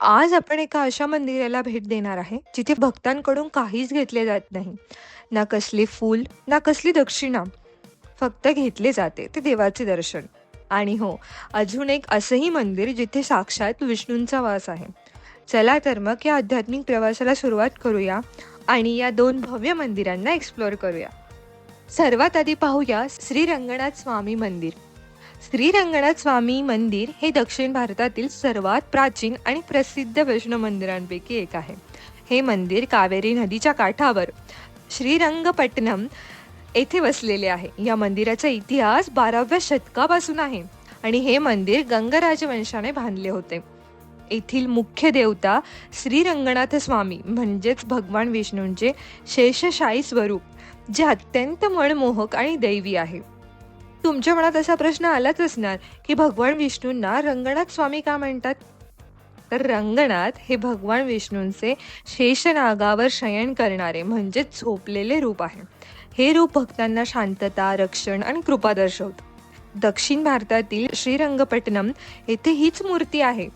आज आपण एका अशा मंदिराला भेट देणार आहे जिथे भक्तांकडून काहीच घेतले जात नाही. ना कसले फूल ना कसली दक्षिणा. फक्त घेतले जाते ते देवाचे दर्शन. आणि हो अजून एक असंही मंदिर जिथे साक्षात विष्णूंचा वास आहे. चला तर मग या आध्यात्मिक प्रवासाला सुरुवात करूया आणि या दोन भव्य मंदिरांना एक्सप्लोअर करूया. सर्वात आधी पाहूया श्री रंगनाथ स्वामी मंदिर. श्री रंगनाथ स्वामी मंदिर हे दक्षिण भारतातील सर्वात प्राचीन आणि प्रसिद्ध वैष्णव मंदिरांपैकी एक आहे. हे मंदिर कावेरी नदीच्या काठावर श्रीरंगपट्टणम येथे वसलेले आहे. या मंदिराचा इतिहास बाराव्या शतकापासून आहे आणि हे मंदिर गंगराजवंशाने बांधले होते. येथील मुख्य देवता श्री रंगनाथ स्वामी म्हणजेच भगवान विष्णूंचे शेषशाही स्वरूप जे अत्यंत मनमोहक आणि दैवी आहे. तुमच्या मनात असा प्रश्न आलाच असणार की भगवान विष्णूंना रंगनाथ स्वामी का म्हणतात? तर रंगनाथ हे भगवान विष्णूंचे शेषनागावर शयन करणारे म्हणजे झोपलेले रूप आहे. हे रूप भक्तांना शांतता रक्षण आणि कृपा दर्शवतं. दक्षिण भारतातील श्रीरंगपट्टणम येथे हीच मूर्ती आहे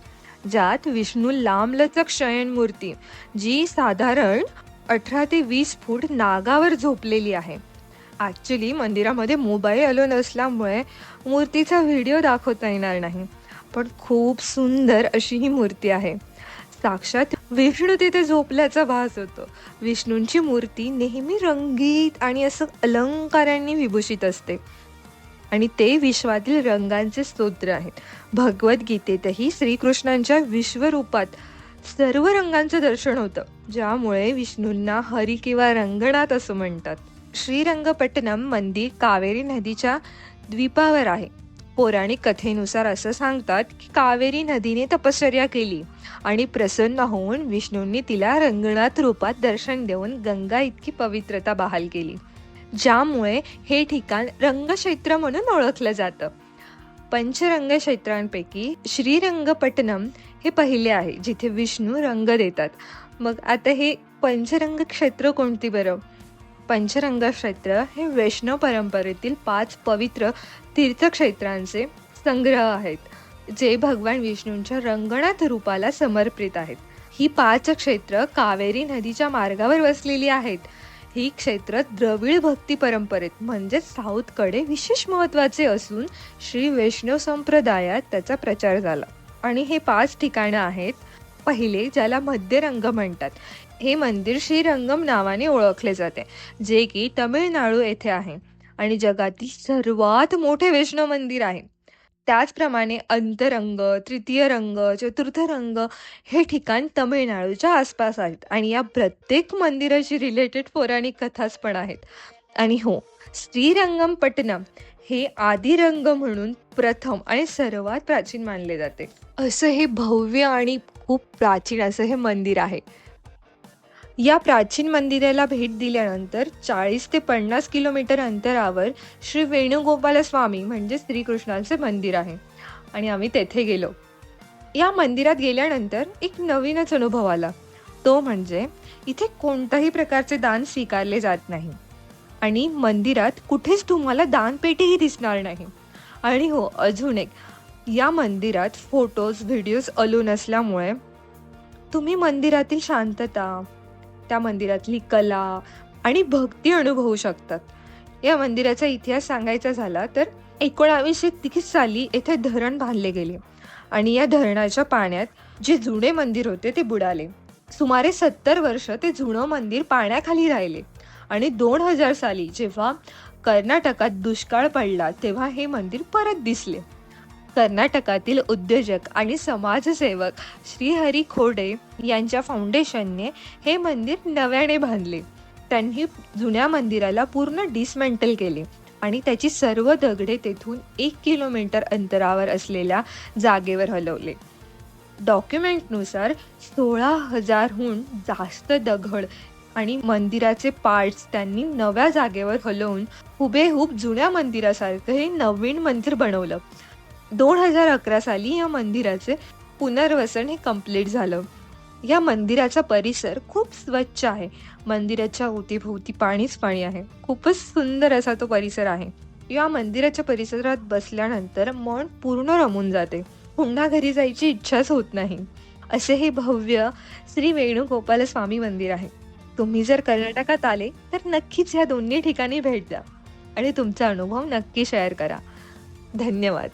ज्यात विष्णू लांबलचक शयन मूर्ती जी साधारण अठरा ते वीस फूट नागावर झोपलेली आहे. ॲक्च्युली मंदिरामध्ये मोबाईल अलो नसल्यामुळे मूर्तीचा व्हिडिओ दाखवता येणार नाही. पण खूप सुंदर अशी ही मूर्ती आहे. साक्षात विष्णू तिथे झोपल्याचा भास होतो. विष्णूंची मूर्ती नेहमी रंगीत आणि असं अलंकारांनी विभूषित असते. आणि ते विश्वातील रंगांचे स्तोत्र आहेत. भगवद्गीतेतही श्रीकृष्णांच्या विश्वरूपात सर्व रंगांचं दर्शन होतं. ज्यामुळे विष्णूंना हरी किंवा रंगनाथ असं म्हणतात. श्रीरंगपट्टणम मंदिर कावेरी नदीच्या द्वीपावर आहे. पौराणिक कथेनुसार असं सांगतात की कावेरी नदीने तपश्चर्या केली आणि प्रसन्न होऊन विष्णूंनी तिला रंगनाथ रूपात दर्शन देऊन गंगा इतकी पवित्रता बहाल केली. ज्यामुळे हे ठिकाण रंगक्षेत्र म्हणून ओळखलं जातं. पंचरंग क्षेत्रांपैकी श्रीरंगपट्टणम हे पहिले आहे जिथे विष्णू रंग देतात. मग आता हे पंचरंग क्षेत्र कोणती बरं? पंचरंग क्षेत्र हे वैष्णव परंपरेतील पाच पवित्र तीर्थक्षेत्रांचे संग्रह आहेत जे भगवान विष्णूंच्या रंगनाथ रूपाला समर्पित आहेत. ही पाच क्षेत्र कावेरी नदीच्या मार्गावर वसलेली आहेत. ही क्षेत्र द्रविड भक्ती परंपरेत म्हणजेच साऊथकडे विशेष महत्त्वाचे असून श्री वैष्णव संप्रदायात त्याचा प्रचार झाला. आणि हे पाच ठिकाणं आहेत पहिले ज्याला मध्यरंग म्हणतात. हे मंदिर श्रीरंगम नावाने ओळखले जाते जे की तमिळनाडू येथे आहे आणि जगातील सर्वात मोठे वैष्णव मंदिर आहे. त्याचप्रमाणे अंतरंग तृतीय रंग चतुर्थ रंग हे ठिकाण तमिळनाडूच्या आसपास आहेत आणि या प्रत्येक मंदिराशी रिलेटेड पौराणिक कथाच पण आहेत. आणि हो श्रीरंगमपट्टणम हे आदिरंग म्हणून प्रथम आणि सर्वात प्राचीन मानले जाते. असं हे भव्य आणि खूप प्राचीन असं हे मंदिर आहे. या प्राचीन मंदिराला भेट दिल्यानंतर चाळीस ते पन्नास किलोमीटर अंतरावर श्री वेणुगोपाल स्वामी म्हणजे श्रीकृष्णांचे मंदिर आहे. आणि आम्ही तेथे गेलो. या मंदिरात गेल्यानंतर एक नवीनच अनुभव आला. तो म्हणजे इथे कोणत्याही प्रकारचे दान स्वीकारले जात नाही. आणि मंदिरात कुठेच तुम्हाला दानपेटीही दिसणार नाही. आणि हो अजून एक या मंदिरात फोटोज व्हिडिओज अलून असल्यामुळे तुम्ही मंदिरातील शांतता त्या मंदिरातली कला आणि भक्ती अनुभवू शकतात. या मंदिराचा इतिहास सांगायचा झाला तर एकोणावीसशे तीस साली येथे धरण बांधले गेले आणि या धरणाच्या पाण्यात जे जुने मंदिर होते ते बुडाले. सुमारे सत्तर वर्ष ते जुनं मंदिर पाण्याखाली राहिले आणि दोन हजार साली जेव्हा कर्नाटकात दुष्काळ पडला तेव्हा हे मंदिर परत दिसले. कर्नाटकातील उद्योजक आणि समाजसेवक श्रीहरी खोडे यांच्या फाउंडेशनने हे मंदिर नव्याने बांधले. त्यांनी जुन्या मंदिराला पूर्ण डिसमेंटल केले आणि त्याची सर्व दगडे तेथून एक किलोमीटर अंतरावर असलेल्या जागेवर हलवले. डॉक्युमेंटनुसार सोळा हजारहून जास्त दगड आणि मंदिराचे पार्ट्स त्यांनी नव्या जागेवर हलवून हुबेहूब जुन्या मंदिरासारखं हे नवीन मंदिर बनवलं. दोन हजार अकरा साली या मंदिराचे पुनर्वसन हे कंप्लीट झालं. या मंदिराचा परिसर खूप स्वच्छ आहे. मंदिराच्या अवतीभोवती पाणीच पाणी आहे. खूपच सुंदर असा तो परिसर आहे. या मंदिराच्या परिसरात बसल्यानंतर मन पूर्ण रमून जाते. पुन्हा घरी जायची इच्छाच होत नाही. असे हे भव्य श्री वेणुगोपाल स्वामी मंदिर आहे. तुम्ही जर कर्नाटकात आले तर नक्कीच ह्या दोन्ही ठिकाणी भेट द्या. आणि तुमचा अनुभव नक्की शेअर करा. धन्यवाद.